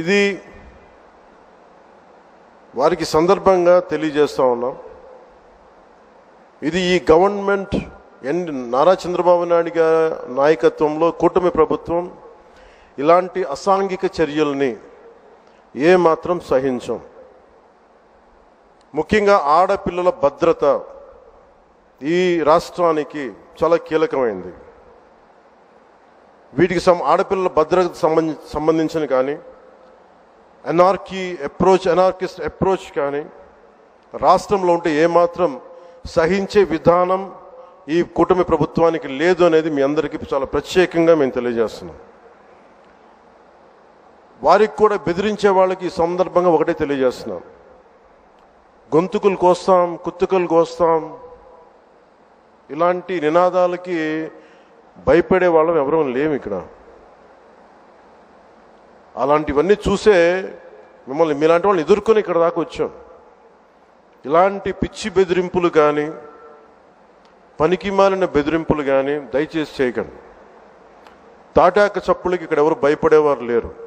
ఇది వారికి సందర్భంగా తెలియజేస్తూ ఉన్నాం. ఇది ఈ గవర్నమెంట్ ఎన్ నారా చంద్రబాబు నాయుడు గారి నాయకత్వంలో కూటమి ప్రభుత్వం ఇలాంటి అసాంఘిక చర్యల్ని ఏమాత్రం సహించం. ముఖ్యంగా ఆడపిల్లల భద్రత ఈ రాష్ట్రానికి చాలా కీలకమైంది. వీటికి సం ఆడపిల్లల భద్రతకు సంబంధించిన కానీ అనార్కీ అప్రోచ్ ఎనార్కిస్ట్ అప్రోచ్ కానీ రాష్ట్రంలో ఉంటే ఏమాత్రం సహించే విధానం ఈ కూటమి ప్రభుత్వానికి లేదు అనేది మీ అందరికీ చాలా ప్రత్యేకంగా మేము తెలియజేస్తున్నాం. వారికి కూడా బెదిరించే వాళ్ళకి ఈ సందర్భంగా ఒకటే తెలియజేస్తున్నాం. గొంతుకులు కోస్తాం కుత్తుకలు కోస్తాం. ఇలాంటి నినాదాలకి భయపడే వాళ్ళం ఎవరూ లేము ఇక్కడ. అలాంటివన్నీ చూసే మిమ్మల్ని మీలాంటి వాళ్ళని ఎదుర్కొని ఇక్కడ దాకా వచ్చాం. ఇలాంటి పిచ్చి బెదిరింపులు కానీ పనికి మాలిన బెదిరింపులు కానీ దయచేసి చేయకండి. తాటాక చప్పులకి ఇక్కడ ఎవరు భయపడేవారు లేరు.